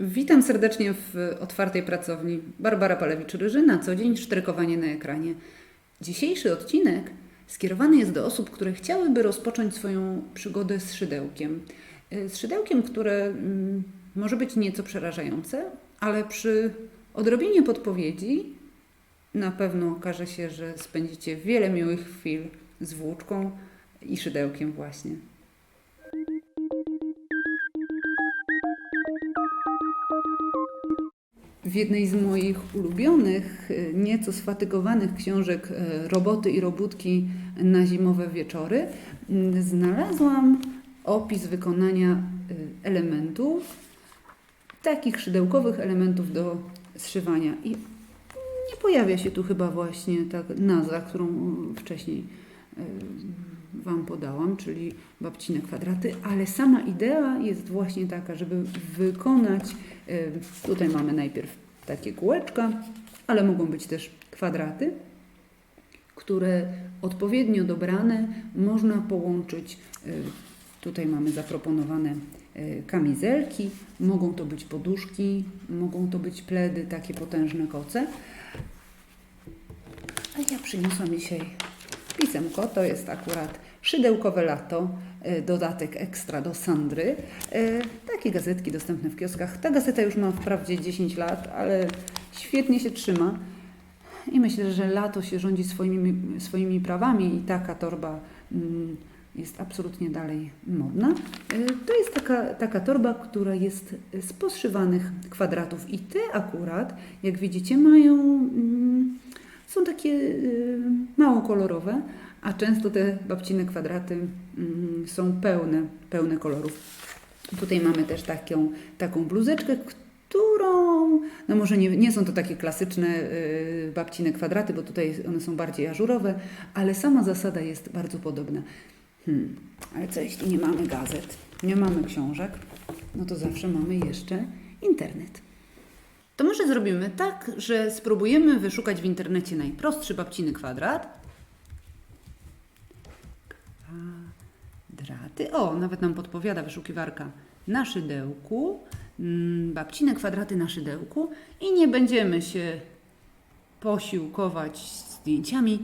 Witam serdecznie w otwartej pracowni. Barbara Palewicz-Ryży, na co dzień sztrykowanie na ekranie. Dzisiejszy odcinek skierowany jest do osób, które chciałyby rozpocząć swoją przygodę z szydełkiem. Y, Z szydełkiem, które mm, może być nieco przerażające, ale przy odrobinie podpowiedzi na pewno okaże się, że spędzicie wiele miłych chwil z włóczką i szydełkiem właśnie. W jednej z moich ulubionych, y, nieco sfatygowanych książek y, Roboty i robótki na zimowe wieczory y, znalazłam opis wykonania elementów, takich szydełkowych elementów do zszywania. I nie pojawia się tu chyba właśnie ta nazwa, którą wcześniej Wam podałam, czyli babcine kwadraty, ale sama idea jest właśnie taka, żeby wykonać, y, tutaj mamy najpierw takie kółeczka, ale mogą być też kwadraty, które odpowiednio dobrane można połączyć. y, Tutaj mamy zaproponowane y, kamizelki, mogą to być poduszki, mogą to być pledy, takie potężne koce. A ja przyniosłam dzisiaj pisemko, to jest akurat szydełkowe lato, y, dodatek ekstra do Sandry. Y, Takie gazetki dostępne w kioskach. Ta gazeta już ma wprawdzie 10 lat, ale świetnie się trzyma. I myślę, że lato się rządzi swoimi, swoimi prawami i taka torba mm, jest absolutnie dalej modna. Y, To jest taka, taka torba, która jest z poszywanych kwadratów i te akurat, jak widzicie, mają, mm, są takie mało kolorowe, a często te babcine kwadraty mm, są pełne, pełne kolorów. Tutaj mamy też taką, taką bluzeczkę, którą, no może nie, nie są to takie klasyczne y, babcine kwadraty, bo tutaj one są bardziej ażurowe, ale sama zasada jest bardzo podobna. Hmm. Ale co jeśli nie mamy gazet, nie mamy książek, no to zawsze mamy jeszcze internet. To może zrobimy tak, że spróbujemy wyszukać w internecie najprostszy babciny kwadrat. Kwadraty. O, nawet nam podpowiada wyszukiwarka na szydełku. Mm, Babcine kwadraty na szydełku. I nie będziemy się posiłkować zdjęciami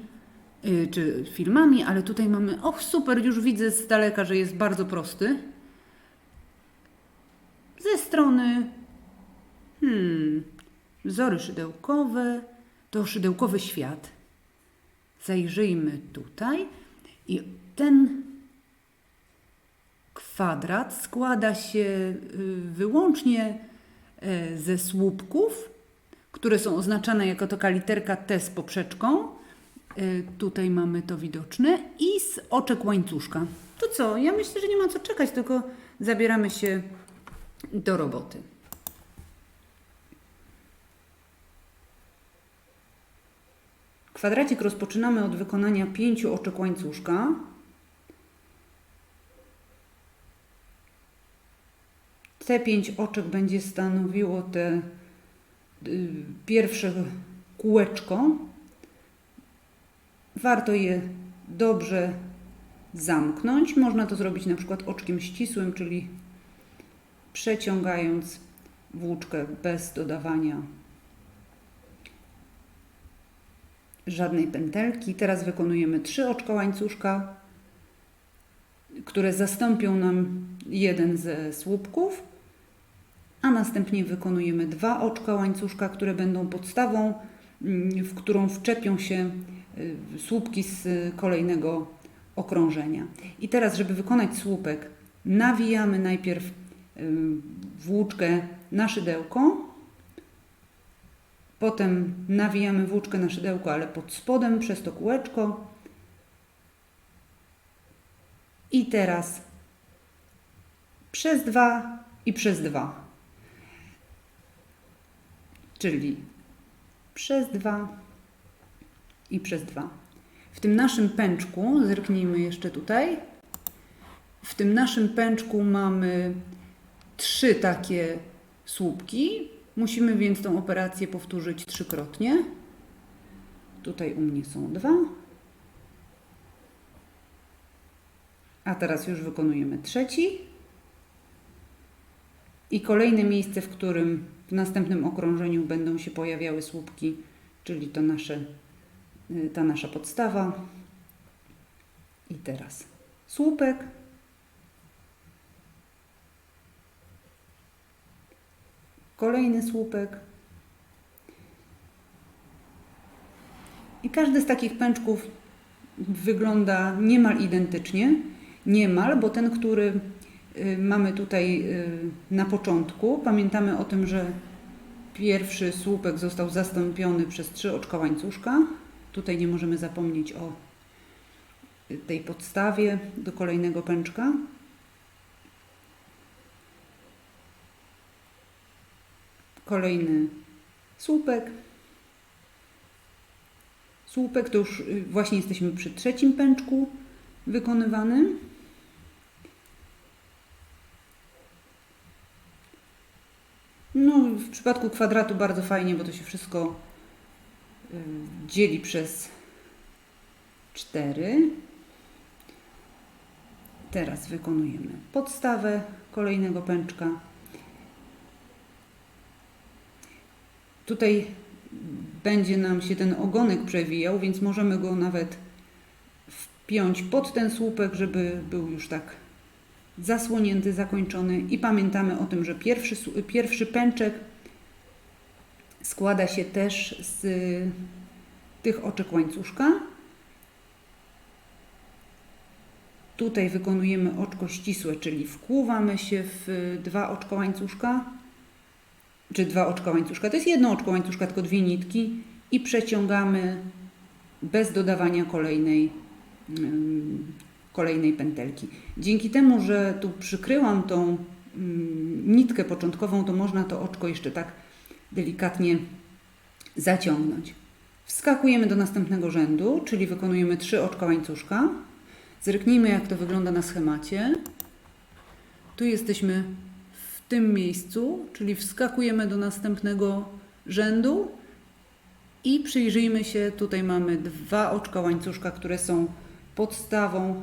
y, czy filmami, ale tutaj mamy, och super, już widzę z daleka, że jest bardzo prosty. Ze strony hmm, wzory szydełkowe, to szydełkowy świat. Zajrzyjmy tutaj i ten kwadrat składa się y, wyłącznie e, ze słupków, które są oznaczane jako taka literka T z poprzeczką. Y, Tutaj mamy to widoczne i z oczek łańcuszka. To co? Ja myślę, że nie ma co czekać, tylko zabieramy się do roboty. Kwadracik rozpoczynamy od wykonania pięciu oczek łańcuszka. Te pięć oczek będzie stanowiło te y, pierwsze kółeczko. Warto je dobrze zamknąć. Można to zrobić na przykład oczkiem ścisłym, czyli przeciągając włóczkę bez dodawania żadnej pętelki. Teraz wykonujemy trzy oczka łańcuszka, które zastąpią nam jeden ze słupków, a następnie wykonujemy dwa oczka łańcuszka, które będą podstawą, mm, w którą wczepią się y, słupki z y, kolejnego okrążenia. I teraz, żeby wykonać słupek, nawijamy najpierw y, włóczkę na szydełko, Potem nawijamy włóczkę na szydełko, ale pod spodem przez to kółeczko. I teraz przez dwa i przez dwa. Czyli przez dwa i przez dwa. W tym naszym pęczku, zerknijmy jeszcze tutaj, w tym naszym pęczku mamy trzy takie słupki. Musimy więc tą operację powtórzyć trzykrotnie. Tutaj u mnie są dwa. A teraz już wykonujemy trzeci. I kolejne miejsce, w którym w następnym okrążeniu będą się pojawiały słupki, czyli to nasze, y, ta nasza podstawa. I teraz słupek. Kolejny słupek. I każdy z takich pęczków wygląda niemal identycznie. Niemal, bo ten, który mamy tutaj y, na początku, pamiętamy o tym, że pierwszy słupek został zastąpiony przez trzy oczka łańcuszka. Tutaj nie możemy zapomnieć o y, tej podstawie do kolejnego pęczka. Kolejny słupek. Słupek to już y, właśnie jesteśmy przy trzecim pęczku wykonywanym. No, w przypadku kwadratu bardzo fajnie, bo to się wszystko dzieli przez 4. Teraz wykonujemy podstawę kolejnego pęczka. Tutaj będzie nam się ten ogonek przewijał, więc możemy go nawet wpiąć pod ten słupek, żeby był już tak zasłonięty, zakończony. I pamiętamy o tym, że pierwszy, pierwszy pęczek składa się też z tych oczek łańcuszka. Tutaj wykonujemy oczko ścisłe, czyli wkłuwamy się w dwa oczka łańcuszka, czy dwa oczka łańcuszka. To jest jedno oczko łańcuszka, tylko dwie nitki i przeciągamy bez dodawania kolejnej, kolejnej pętelki. Dzięki temu, że tu przykryłam tą ym, nitkę początkową, to można to oczko jeszcze tak delikatnie zaciągnąć. Wskakujemy do następnego rzędu, czyli wykonujemy trzy oczka łańcuszka. Zerknijmy, jak to wygląda na schemacie. Tu jesteśmy w tym miejscu, czyli wskakujemy do następnego rzędu i przyjrzyjmy się, tutaj mamy dwa oczka łańcuszka, które są podstawą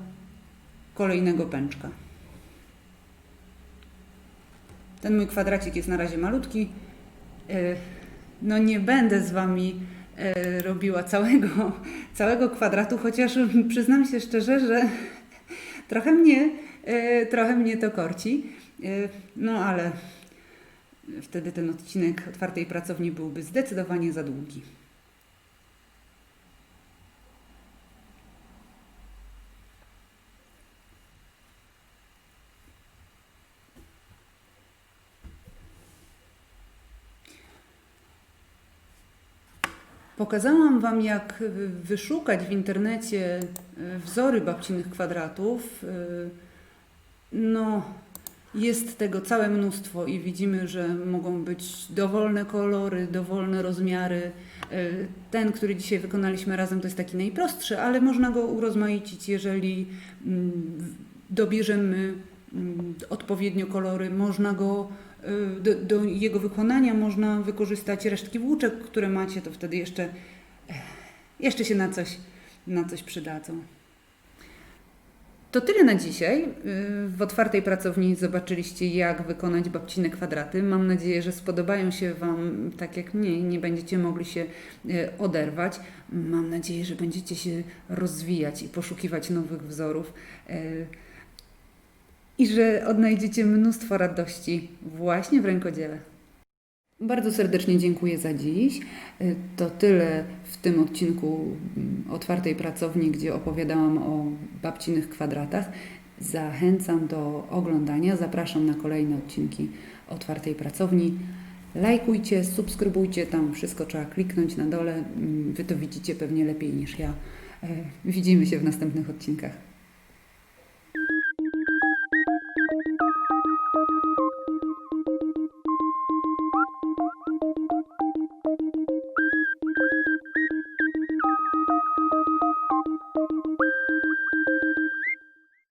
kolejnego pęczka. Ten mój kwadracik jest na razie malutki. E, No nie będę z Wami e, robiła całego, całego kwadratu, chociaż przyznam się szczerze, że trochę mnie, e, trochę mnie to korci. No ale wtedy ten odcinek otwartej pracowni byłby zdecydowanie za długi. Pokazałam Wam, jak wyszukać w internecie y, wzory babcinych kwadratów. Y, No, jest tego całe mnóstwo i widzimy, że mogą być dowolne kolory, dowolne rozmiary. Y, Ten, który dzisiaj wykonaliśmy razem, to jest taki najprostszy, ale można go urozmaicić, jeżeli mm, dobierzemy mm, odpowiednio kolory. Można go do, do jego wykonania można wykorzystać resztki włóczek, które macie, to wtedy jeszcze, eh, jeszcze się na coś, na coś przydadzą. To tyle na dzisiaj. Y, W otwartej pracowni zobaczyliście, jak wykonać babcine kwadraty. Mam nadzieję, że spodobają się Wam tak jak mnie nie będziecie mogli się y, oderwać. Mam nadzieję, że będziecie się rozwijać i poszukiwać nowych wzorów. I że odnajdziecie mnóstwo radości właśnie w rękodziele. Bardzo serdecznie dziękuję za dziś. To tyle w tym odcinku mm, Otwartej Pracowni, gdzie opowiadałam o babcinych kwadratach. Zachęcam do oglądania. Zapraszam na kolejne odcinki Otwartej Pracowni. Lajkujcie, subskrybujcie, tam wszystko trzeba kliknąć na dole. Mm, Wy to widzicie pewnie lepiej niż ja. Y, Widzimy się w następnych odcinkach.